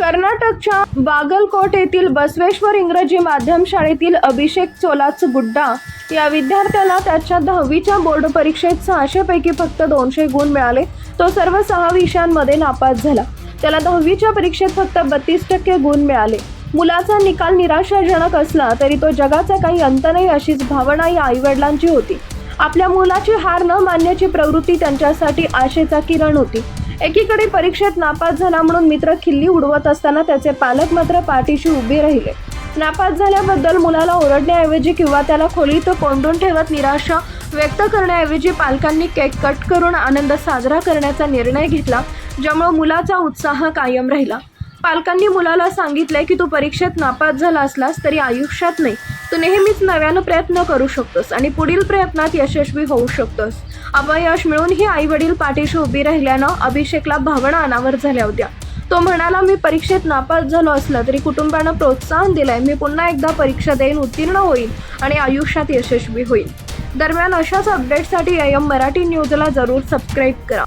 कर्नाटकच्या बागलकोट येथील बसवेश्वर इंग्रजी माध्यम शाळेतील अभिषेक चोलाच गुड्डा या विद्यार्थ्याला त्याच्या दहावीच्या बोर्ड परीक्षेत सहाशेपैकी फक्त दोनशे गुण मिळाले. तो सर्व सहा विषयांमध्ये नापास झाला. त्याला दहावीच्या परीक्षेत फक्त बत्तीस टक्के गुण मिळाले. मुलाचा निकाल निराशाजनक असला तरी तो जगाचा काही अंत नाही अशीच भावना या आईवडिलांची होती. आपल्या मुलाची हार न मानण्याची प्रवृत्ती त्यांच्यासाठी आशेचा किरण होती. एकीकडे परीक्षेत नापास झाला म्हणून मित्र खिल्ली उडवत असताना त्याचे पालक मात्र पाठीशी उभे राहिले. नापास झाल्याबद्दल मुलाला ओरडण्याऐवजी किंवा त्याला खोलीत कोंडून ठेवत निराशा व्यक्त करण्याऐवजी पालकांनी केक कट करून आनंद साजरा करण्याचा निर्णय घेतला ज्यामुळे मुलाचा उत्साह कायम राहिला. पालकांनी मुलाला सांगितलंय की तू परीक्षेत नापास झाला असलास तरी आयुष्यात नाही. तू नेहमीच नव्यानं प्रयत्न करू शकतोस आणि पुढील प्रयत्नात यशस्वी होऊ शकतोस. अपयश मिळूनही आई वडील पाठीशी उभी राहिल्यानं अभिषेकला भावना अनावर झाल्या होत्या. तो म्हणाला मी परीक्षेत नापास झालो असलं तरी कुटुंबानं प्रोत्साहन दिलंय. मी पुन्हा एकदा परीक्षा देईन उत्तीर्ण होईल आणि आयुष्यात यशस्वी होईल दरम्यान अशाच अपडेटसाठी एम मराठी न्यूजला जरूर सबस्क्राईब करा.